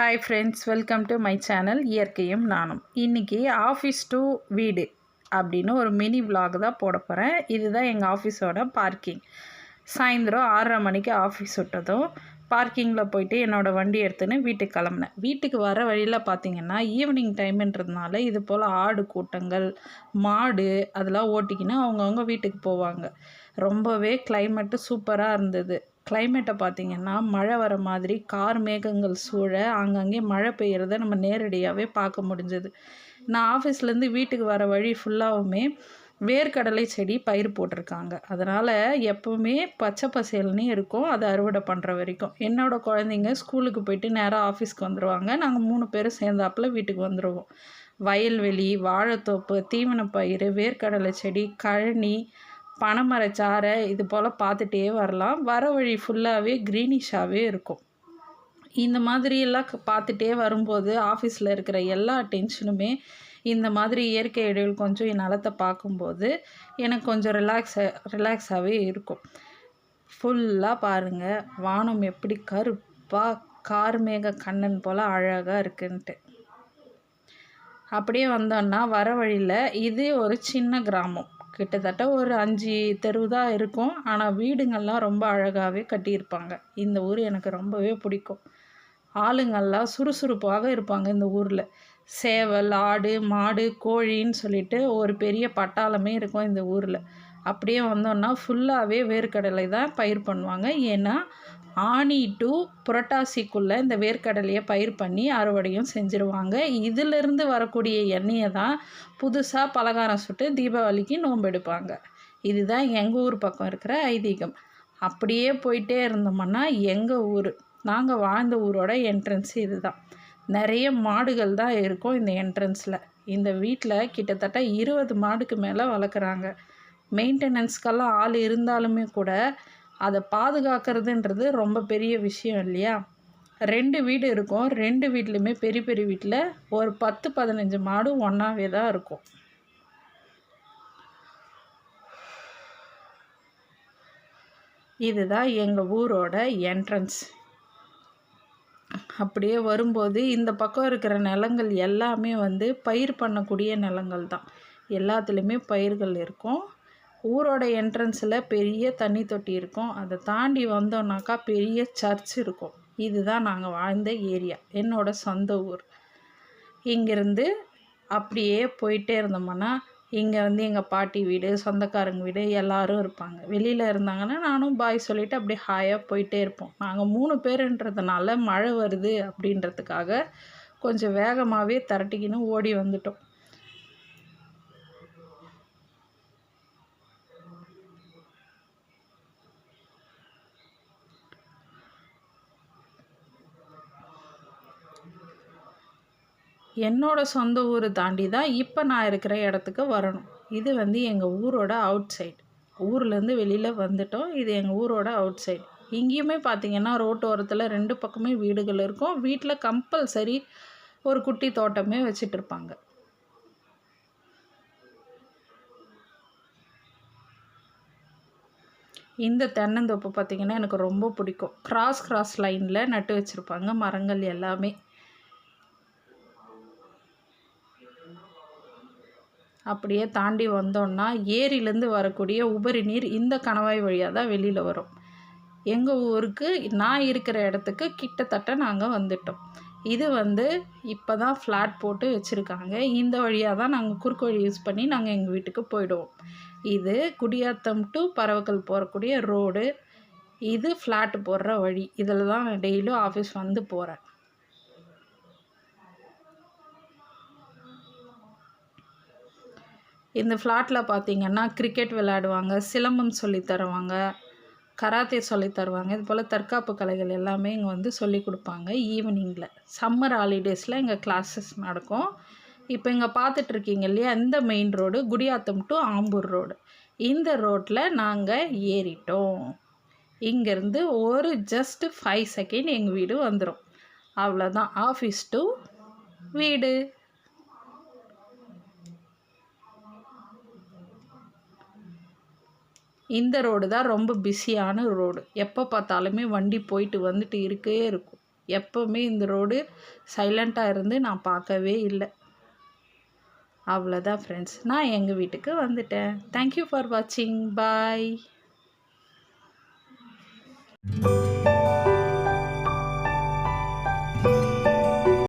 Hi friends welcome to my channel இயற்கையும் நானும். இன்றைக்கி ஆஃபீஸ் டு வீடு அப்படின்னு ஒரு மினி vlog தான் போட போகிறேன் இதுதான் எங்கள் ஆஃபீஸோட பார்க்கிங் சாயந்தரம் ஆறரை மணிக்கு ஆஃபீஸ் விட்டதும் பார்க்கிங்கில் போயிட்டு என்னோடய வண்டி எடுத்துன்னு வீட்டுக்கு கிளம்புனேன். வீட்டுக்கு வர வழியில் பார்த்தீங்கன்னா ஈவினிங் டைம்ன்றதுனால இது போல் ஆடு கூட்டங்கள் மாடு அதெல்லாம் ஓட்டிக்கின்னு அவங்கவுங்க வீட்டுக்கு போவாங்க. ரொம்பவே கிளைமேட்டு சூப்பராக இருந்தது. கிளைமேட்டை பார்த்திங்கன்னா மழை வர மாதிரி கார் மேகங்கள் சூழ அங்கங்கே மழை பெய்கிறத நம்ம நேரடியாகவே பார்க்க முடிஞ்சது. நான் ஆஃபீஸ்லேருந்து வீட்டுக்கு வர வழி ஃபுல்லாகவுமே வேர்க்கடலை செடி பயிர் போட்டிருக்காங்க. அதனால் எப்போவுமே பச்சை பசேல்னே இருக்கும். அது அறுவடை பண்ணுற வரைக்கும். என்னோடய குழந்தைங்க ஸ்கூலுக்கு போயிட்டு நேராக ஆஃபீஸ்க்கு வந்துடுவாங்க நாங்கள் மூணு பேரும் சேர்ந்தாப்புல வீட்டுக்கு வந்துடுவோம் வயல்வெளி வாழைத்தோப்பு தீவன பயிர் வேர்க்கடலை செடி கழனி பனைமரச்சாரை இது போல் பார்த்துட்டே வரலாம். வர வழி ஃபுல்லாகவே க்ரீனிஷாகவே இருக்கும். இந்த மாதிரியெல்லாம் க- பார்த்துட்டே வரும்போது ஆஃபீஸில் இருக்கிற எல்லா டென்ஷனுமே இந்த மாதிரி இயற்கை இடையில் கொஞ்சம் என் நிலத்தை பார்க்கும்போது எனக்கு கொஞ்சம் ரிலாக்ஸ் ரிலாக்ஸாகவே இருக்கும். ஃபுல்லாக பாருங்கள் வானம் எப்படி கருப்பாக கார்மேக கண்ணன் போல் அழகாக இருக்குன்ட்டு. அப்படியே வந்தோன்னா வர வழியில் இது ஒரு சின்ன கிராமம். கிட்டத்தட்ட ஒரு அஞ்சு தெரு தான் இருக்கும். ஆனால் வீடுங்கள்லாம் ரொம்ப அழகாகவே கட்டியிருப்பாங்க. இந்த ஊர் எனக்கு ரொம்பவே பிடிக்கும். ஆளுங்கள்லாம் சுறுசுறுப்பாக இருப்பாங்க இந்த ஊரில். சேவல் ஆடு மாடு கோழின்னு சொல்லிட்டு ஒரு பெரிய பட்டாளமே இருக்கும் இந்த ஊரில். அப்படியே வந்தோன்னா ஃபுல்லாகவே வேர்க்கடலை தான் பயிர் பண்ணுவாங்க. ஏன்னா ஆனி டு புரட்டாசிக்குள்ளே இந்த வேர்க்கடலையை பயிர் பண்ணி அறுவடையும் செஞ்சுருவாங்க. இதிலிருந்து வரக்கூடிய எண்ணெயை தான் புதுசாக பலகாரம் சுட்டு தீபாவளிக்கு நோன்பு எடுப்பாங்க இதுதான் எங்கள் ஊர் பக்கம் இருக்கிற ஐதீகம். அப்படியே போயிட்டே இருந்தோம்னா எங்கள் ஊர்? நாங்கள் வாழ்ந்த ஊரோட என்ட்ரன்ஸ் இதுதான். நிறைய மாடுகள் தான் இருக்கும் இந்த என்ட்ரன்ஸில் இந்த வீட்டில் கிட்டத்தட்ட இருபது மாடுக்கு மேலே வளர்க்குறாங்க. மெயின்டெனன்ஸ்க்கெல்லாம் ஆள் இருந்தாலுமே கூட அதை பாதுகாக்கிறதுன்றது ரொம்ப பெரிய விஷயம் இல்லையா? ரெண்டு வீடு இருக்கும். ரெண்டு வீட்லேயுமே பெரிய பெரிய வீட்டில் ஒரு பத்து பதினஞ்சு மாடு ஒன்றாவே தான் இருக்கும். இதுதான் எங்கள் ஊரோட என்ட்ரன்ஸ் அப்படியே வரும்போது இந்த பக்கம் இருக்கிற நிலங்கள் எல்லாமே வந்து பயிர் பண்ணக்கூடிய நிலங்கள் தான் எல்லாத்துலேயுமே பயிர்கள் இருக்கும். ஊரோட என்ட்ரன்ஸில் பெரிய தண்ணி தொட்டி இருக்கும். அதை தாண்டி வந்தோன்னாக்கா பெரிய சர்ச் இருக்கும். இதுதான் நாங்கள் வாழ்ந்த ஏரியா என்னோட சொந்த ஊர். இங்கேருந்து அப்படியே போயிட்டே இருந்தோம்னா இங்கே வந்து எங்கள் பாட்டி வீடு சொந்தக்காரங்க வீடு எல்லோரும் இருப்பாங்க. வெளியில் இருந்தாங்கன்னா நானும் பாய் சொல்லிவிட்டு அப்படியே ஹாயாக போயிட்டே இருப்போம். நாங்கள் மூணு பேருன்றதுனால மழை வருது அப்படின்றதுக்காக கொஞ்சம் வேகமாகவே திரட்டிக்கின்னு ஓடி வந்துட்டோம். என்னோட சொந்த ஊர் தாண்டி தான் இப்போ நான் இருக்கிற இடத்துக்கு வரணும். இது வந்து எங்கள் ஊரோட அவுட் சைடு ஊர்லேருந்து வெளியில் வந்துட்டோம். இது எங்கள் ஊரோட அவுட் சைடு இங்கேயுமே பார்த்தீங்கன்னா ரோட்டோரத்தில் ரெண்டு பக்கமே வீடுகள் இருக்கும். வீட்டில் கம்பல்சரி ஒரு குட்டி தோட்டமே வச்சிட்ருப்பாங்க இந்த தென்னந்தோப்பு பார்த்தீங்கன்னா எனக்கு ரொம்ப பிடிக்கும். கிராஸ் கிராஸ் லைனில் நட்டு வச்சுருப்பாங்க. மரங்கள் எல்லாமே. அப்படியே தாண்டி வந்தோம்னா ஏரியிலேருந்து வரக்கூடிய உபரி நீர் இந்த கணவாய் வழியாக தான் வெளியில் வரும். எங்கள் ஊருக்கு நான் இருக்கிற இடத்துக்கு கிட்டத்தட்ட நாங்கள் வந்துட்டோம். இது வந்து இப்போ தான் ஃப்ளாட் போட்டு வச்சுருக்காங்க. இந்த வழியாக தான் நாங்கள் குறுக்கு வழி யூஸ் பண்ணி நாங்கள் எங்கள் வீட்டுக்கு போயிடுவோம். இது குடியாத்தம் டு பறவைகள் போகக்கூடிய ரோடு இது ஃப்ளாட் போடுற வழி. இதில் தான் நான் டெய்லியும் ஆஃபீஸ் வந்து போகிறேன் இந்த ஃப்ளாட்டில் பார்த்தீங்கன்னா கிரிக்கெட் விளையாடுவாங்க சிலம்பம் சொல்லித் தருவாங்க கராத்தே சொல்லித் தருவாங்க. இது போல் தற்காப்பு கலைகள் எல்லாமே இங்கே வந்து சொல்லி கொடுப்பாங்க ஈவினிங்கில் சம்மர் ஹாலிடேஸில் இங்கே கிளாஸஸ் நடக்கும். இப்போ இங்கே பார்த்துட்ருக்கீங்க இல்லையா இந்த main road Gudiyattam to Ambur road இந்த ரோட்டில் நாங்கள் ஏறிட்டோம். இங்கேருந்து ஒரு ஜஸ்ட்டு ஃபைவ் செகண்ட் எங்கள் வீடு வந்துடும் அவ்வளோதான் ஆஃபீஸ் டு வீடு. இந்த ரோடு தான் ரொம்ப பிஸியான ரோடு. எப்போ பார்த்தாலுமே வண்டி போயிட்டு வந்துட்டு இருக்கே இருக்கும். எப்போவுமே இந்த ரோடு சைலண்ட்டாக இருந்து நான் பார்க்கவே இல்லை. அவ்வளோதான் ஃப்ரெண்ட்ஸ் நான் எங்கள் வீட்டுக்கு வந்துட்டேன். தேங்க்யூ ஃபார் வாட்சிங் பாய்